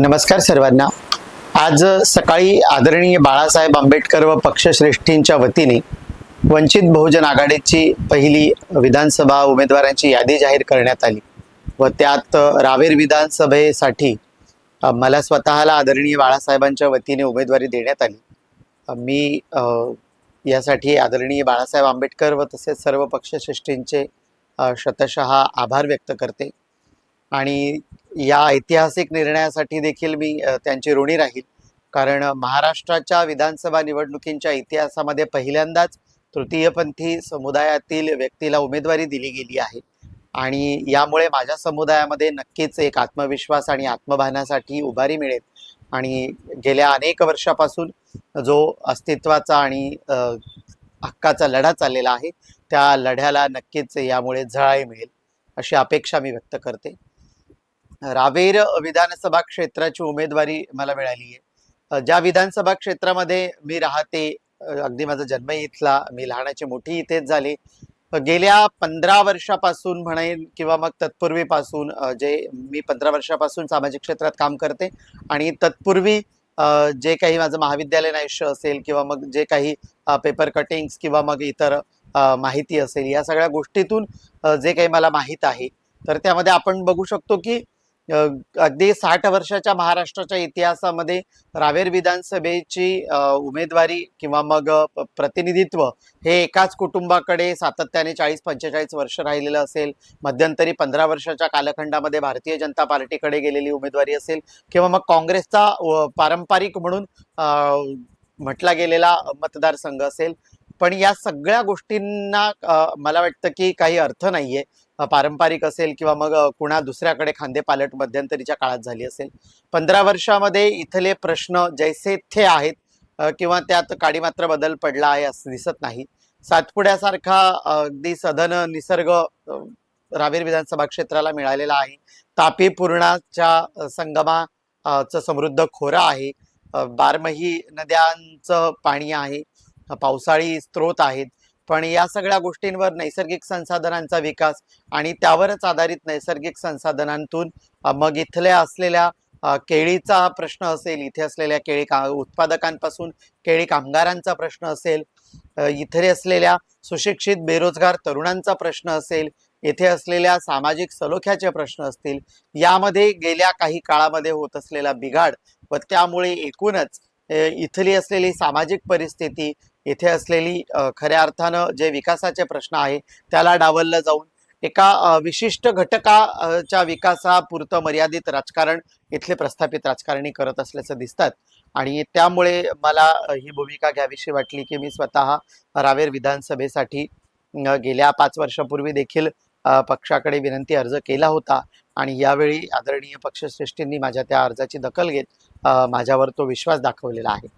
नमस्कार सर्वांना. आज सकाळी आदरणीय बाळासाहेब आंबेडकर व पक्षश्रेष्ठींच्या वतीने वंचित बहुजन आघाडीची पहिली विधानसभा उमेदवारांची यादी जाहीर करण्यात आली व त्यात रावेर विधानसभेसाठी मला स्वतःला आदरणीय बाळासाहेबांच्या वतीने उमेदवारी देण्यात आली. मी यासाठी आदरणीय बाळासाहेब आंबेडकर व तसेच सर्व पक्षश्रेष्ठींचे शतशः आभार व्यक्त करते. आणि या ऐतिहासिक निर्णयासाठी देखील मी त्यांची ऋणी राहील. कारण महाराष्ट्राच्या विधानसभा निवडणुकींच्या इतिहासामध्ये पहिल्यांदाच तृतीयपंथी समुदायातील व्यक्तीला उमेदवारी दिली गेली आहे. आणि यामुळे माझ्या समुदायामध्ये नक्कीच एक आत्मविश्वास आणि आत्मभानासाठी उभारी मिळेल. आणि गेल्या अनेक वर्षापासून जो अस्तित्वाचा आणि हक्काचा लढा चाललेला आहे त्या लढ्याला नक्कीच यामुळे झळाई मिळेल अशी अपेक्षा मी व्यक्त करते. रावेर विधानसभा क्षेत्राची उमेदवारी मला मिळाली आहे. ज्या विधानसभा क्षेत्रामध्ये मी राहते अगदी माझा जन्म इथला मी लहानाची मोठी इथेच झाली. गेल्या पंधरा वर्षापासून म्हणेन किंवा मग तत्पूर्वीपासून जे मी पंधरा वर्षापासून सामाजिक क्षेत्रात काम करते आणि तत्पूर्वी जे काही माझं महाविद्यालयीन आयुष्य असेल किंवा मग जे काही पेपर कटिंग्स किंवा मग इतर माहिती असेल या सगळ्या गोष्टीतून जे काही मला माहीत आहे. तर त्यामध्ये आपण बघू शकतो की अगदी साठ वर्षाच्या महाराष्ट्राच्या इतिहासामध्ये रावेर विधानसभेची उमेदवारी किंवा मग प्रतिनिधित्व हे एकाच कुटुंबाकडे सातत्याने चाळीस पंचेचाळीस वर्ष राहिलेलं असेल. मध्यंतरी पंधरा वर्षाच्या कालखंडामध्ये भारतीय जनता पार्टीकडे गेलेली उमेदवारी असेल किंवा मग काँग्रेसचा पारंपरिक म्हणून म्हटला गेलेला मतदारसंघ असेल. पण या सगळ्या गोष्टींना मला वाटतं की काही अर्थ नाहीये. पारंपरिक असेल किंवा मग कुणा दुसऱ्याकडे खांदे पालट मध्यंतरीच्या काळात झाली असेल. पंधरा वर्षामध्ये इथले प्रश्न जैसे थे आहेत किंवा त्यात काडी मात्र बदल पडला आहे असं दिसत नाही. सातपुड्यासारखा अगदी सधन निसर्ग रावेर विधानसभा क्षेत्राला मिळालेला आहे. तापी पूर्णाच्या संगमा समृद्ध खोरा आहे. बारमही नद्यांचं पाणी आहे. पावसाळी स्रोत आहेत. पण या सगळ्या गोष्टींवर नैसर्गिक संसाधनांचा विकास आणि त्यावरच आधारित नैसर्गिक संसाधनांतून मग इथल्या असलेल्या केळीचा प्रश्न असेल इथे असलेल्या केळी का उत्पादकांपासून केळी कामगारांचा प्रश्न असेल इथे असलेल्या सुशिक्षित बेरोजगार तरुणांचा प्रश्न असेल येथे असलेल्या सामाजिक सलोख्याचे प्रश्न असतील यामध्ये गेल्या काही काळामध्ये होत असलेला बिघाड व त्यामुळे एकूणच इथली असलेली सामाजिक परिस्थिती येथे असलेली खऱ्या अर्थानं जे विकासाचे प्रश्न आहे त्याला डावललं जाऊन एका विशिष्ट घटकाच्या विकासापुरतं मर्यादित राजकारण इथले प्रस्थापित राजकारणी करत असल्याचं दिसतात. आणि त्यामुळे मला ही भूमिका घ्यावीशी वाटली की मी स्वतः रावेर विधानसभेसाठी गेल्या पाच वर्षापूर्वी देखील पक्षाकडे विनंती अर्ज केला होता आणि यावेळी आदरणीय पक्षश्रेष्ठींनी माझ्या त्या अर्जाची दखल घेत माझ्यावर तो विश्वास दाखवलेला आहे.